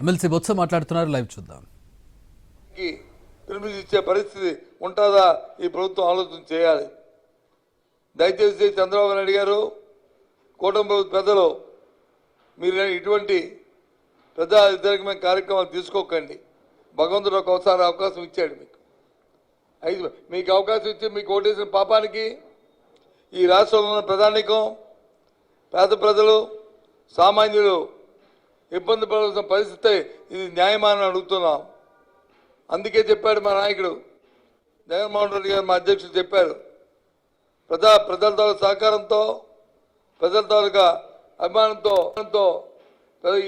MLC Botsa మాట్లాడుతున్నారు. Live చూద్దాం. కి పరిస్థితి ఉంటుందా? ఈ ప్రభుత్వం ఆలోచన చేయాలి. దయచేసి చంద్రబాబు నాయుడు గారు కూటమి ప్రభుత్వ పెద్దలు మీరు ఇటువంటి పెద్ద వ్యతిరేకమైన కార్యక్రమాలు తీసుకోకండి. భగవంతుడు ఒకసారి అవకాశం ఇచ్చాడు మీకు. ఐదు మీకు అవకాశం ఇచ్చి మీకు ఓటేసిన పాపానికి ఈ రాష్ట్రంలో ఉన్న ప్రధానికం పేద ప్రజలు సామాన్యులు ఇబ్బంది పడాల్సిన పరిస్థితి ఇది న్యాయమాని అడుగుతున్నాం. అందుకే చెప్పాడు మా నాయకుడు. జగన్మోహన్ రెడ్డి గారు మా అధ్యక్షుడు చెప్పారు. ప్రజా ప్రజల తాలూకు సహకారంతో ప్రజల తాలూకా అభిమానంతో అభిమానంతో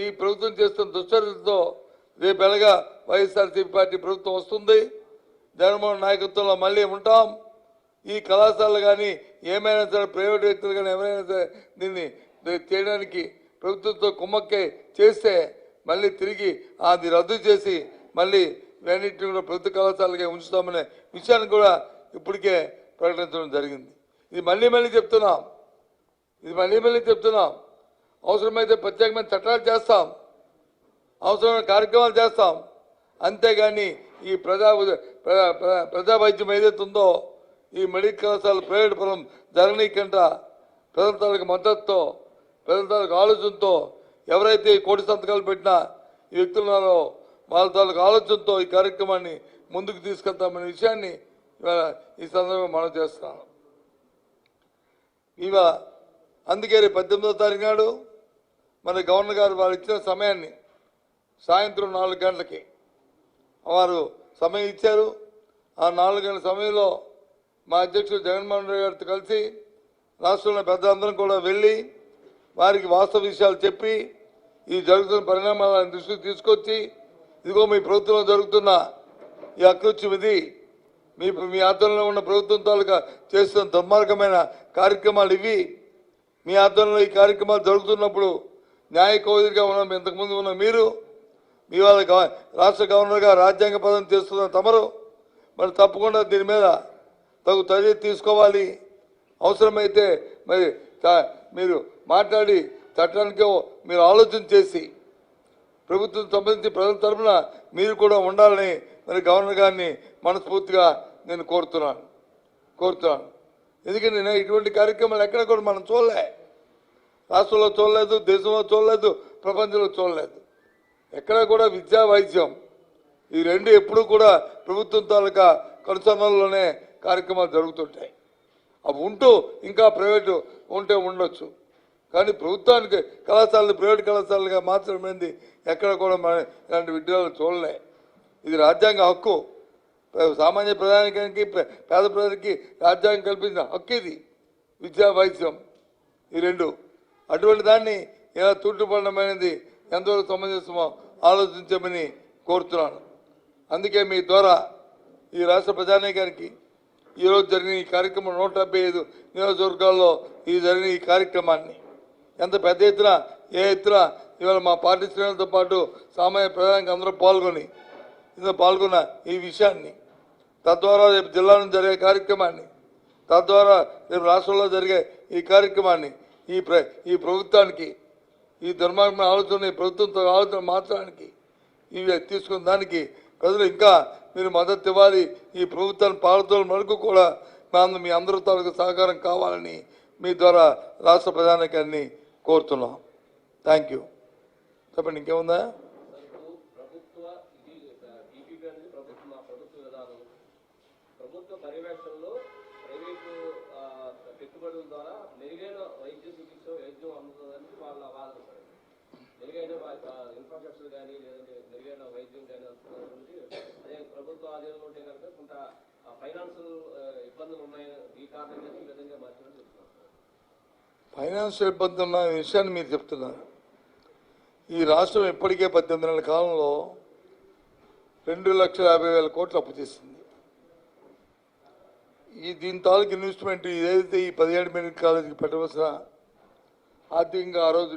ఈ ప్రభుత్వం చేస్తున్న దుశ్చర్యలతో రేపు ఎలాగా వైఎస్ఆర్సీపీ పార్టీ ప్రభుత్వం వస్తుంది. జగన్మోహన్ నాయకత్వంలో మళ్ళీ ఉంటాం. ఈ కళాశాలలు కానీ ఏమైనా సరే ప్రైవేట్ వ్యక్తులు కానీ ఎవరైనా సరే దీన్ని చేయడానికి ప్రభుత్వంతో కుమ్మక్కే చేస్తే మళ్ళీ తిరిగి అది రద్దు చేసి మళ్ళీ వీటన్నిటిని కూడా ప్రభుత్వ కళాశాలగా ఉంచుతామనే విషయాన్ని కూడా ఇప్పటికే ప్రకటించడం జరిగింది. ఇది మళ్ళీ మళ్ళీ చెప్తున్నాం. ఇది మళ్ళీ మళ్ళీ చెప్తున్నాం. అవసరమైతే ప్రత్యేకమైన చట్టాలు చేస్తాం. అవసరమైన కార్యక్రమాలు చేస్తాం. అంతేగాని ఈ ప్రజా ప్రజా ప్రజా- ప్రజా వైద్యం ఏదైతే ఉందో ఈ మెడికల్ కళాశాల ప్రైవేట్ పరం జరగనీకంట ప్రజల తాలూకు మద్దతుతో ప్రజల ఆలోచనతో ఎవరైతే ఈ కోటి సంతకాలు పెట్టినా ఈ వ్యక్తులున్నారో వాళ్ళ తాలూకు ఆలోచనతో ఈ కార్యక్రమాన్ని ముందుకు తీసుకెళ్తామనే విషయాన్ని ఇవాళ ఈ సందర్భంగా మనం చేస్తున్నాను ఇవ అందుకే రేపు పద్దెనిమిదో తారీఖు నాడు మన గవర్నర్ గారు వారు ఇచ్చిన సమయాన్ని సాయంత్రం నాలుగు గంటలకి వారు సమయం ఇచ్చారు. ఆ నాలుగు గంటల సమయంలో మా అధ్యక్షుడు జగన్మోహన్ రెడ్డి గారితో కలిసి రాష్ట్రంలో పెద్దలందరం కూడా వెళ్ళి వారికి వాస్తవ విషయాలు చెప్పి ఈ జరుగుతున్న పరిణామాలను దృష్టికి తీసుకొచ్చి ఇదిగో మీ ప్రభుత్వంలో జరుగుతున్న ఈ అకృత్యం ఇది మీ మీ ఆధ్వర్యంలో ఉన్న ప్రభుత్వం తాలూకా చేస్తున్న దుర్మార్గమైన కార్యక్రమాలు ఇవి. మీ ఆధ్వర్యంలో ఈ కార్యక్రమాలు జరుగుతున్నప్పుడు న్యాయ కోవిదిగా ఉన్న ఇంతకుముందు ఉన్న మీరు. మీ వాళ్ళ రాష్ట్ర గవర్నర్గా రాజ్యాంగ పదం చేస్తున్న తమరు. మరి తప్పకుండా దీని మీద తగు చర్య తీసుకోవాలి. అవసరమైతే మరి మీరు మాట్లాడి చట్టానికి మీరు ఆలోచన చేసి ప్రభుత్వం సంబంధించి ప్రజల తరఫున మీరు కూడా ఉండాలని మరి గవర్నర్ గారిని మనస్ఫూర్తిగా నేను కోరుతున్నాను. కోరుతున్నాను. ఎందుకంటే నేను ఇటువంటి కార్యక్రమాలు ఎక్కడ కూడా మనం చూడలే. రాష్ట్రంలో చూడలేదు దేశంలో చూడలేదు ప్రపంచంలో చూడలేదు. ఎక్కడ కూడా విద్యా వైద్యం ఈ రెండు ఎప్పుడూ కూడా ప్రభుత్వం తాలూకా కనుసన్నల్లోనే కార్యక్రమాలు జరుగుతుంటాయి. అవి ఉంటూ ఇంకా ప్రైవేటు ఉంటే ఉండొచ్చు. కానీ ప్రభుత్వానికి కళాశాలలు ప్రైవేట్ కళాశాలలుగా మార్చడమైంది ఎక్కడ కూడా మనం ఇలాంటి విద్యాలు చూడలే. ఇది రాజ్యాంగ హక్కు. సామాన్య ప్రధానికానికి పేద ప్రజలకి రాజ్యాంగం కల్పించిన హక్కు ఇది. విద్యా వైద్యం. ఈ రెండు. అటువంటి దాన్ని ఇలా తుట్టుపడమైనది ఎంతవరకు సమంజసమో ఆలోచించమని కోరుతున్నాను. అందుకే మీ ద్వారా ఈ రాష్ట్ర ప్రజానీకానికి ఈరోజు జరిగిన ఈ కార్యక్రమం నూట డెబ్బై ఐదు నియోజకవర్గాల్లో ఈ జరిగిన ఈ కార్యక్రమాన్ని ఎంత పెద్ద ఎత్తున ఏ ఎత్తున ఇవాళ మా పార్టీ శ్రేణులతో పాటు సామాన్య ప్రజానికి అందరూ పాల్గొని ఇందులో పాల్గొన్న ఈ విషయాన్ని తద్వారా రేపు జిల్లాలో జరిగే కార్యక్రమాన్ని తద్వారా రేపు రాష్ట్రంలో జరిగే ఈ కార్యక్రమాన్ని ఈ ప్ర ఈ ప్రభుత్వానికి ఈ దుర్మార్గమైన ఆలోచన ఈ ప్రభుత్వంతో ఆలోచన మార్చడానికి ఇవి తీసుకున్న దానికి ప్రజలు ఇంకా మీరు మద్దతు ఇవ్వాలి. ఈ ప్రభుత్వాన్ని పాలతోల వరకు కూడా మీ అందరూ తాలూకు సహకారం కావాలని మీ ద్వారా రాష్ట్ర ప్రధానికాన్ని కోరుతున్నాం థ్యాంక్ యూ చెప్పండి ఇంకేముందా ప్రభుత్వ ఇది టీపీపీ అనేది ప్రభుత్వ ప్రభుత్వ విధానం ప్రభుత్వ పర్యవేక్షణలో ప్రైవేటు పెట్టుబడుల ద్వారా మెరుగైన వైద్య చికిత్స వైద్యం అందుతుందని వాళ్ళ వాదన పడింది మెరుగైన ఇన్ఫ్రాస్ట్రక్చర్ కానీ లేదంటే మెరుగైన వైద్యం కానీ అందుతుంది అదే ప్రభుత్వ ఆధీనంలో ఉంటే కనుక కొంత ఫైనాన్షియల్ ఇబ్బందులు ఉన్నాయని ఈ కారణంగా ఈ విధంగా మార్చినట్టు చెప్తున్నారు ఫైనాన్షియల్ ఇబ్బంది ఉన్న విషయాన్ని మీరు చెప్తున్నారు. ఈ రాష్ట్రం ఇప్పటికే పద్దెనిమిది నెలల కాలంలో రెండు లక్షల యాభై వేల కోట్లు అప్పు చేసింది. ఈ దీని తాలూకు ఇన్వెస్ట్మెంట్ ఏదైతే ఈ పదిహేడు మెడికల్ కాలేజీకి పెట్టవలసిన ఆర్థికంగా ఆ రోజు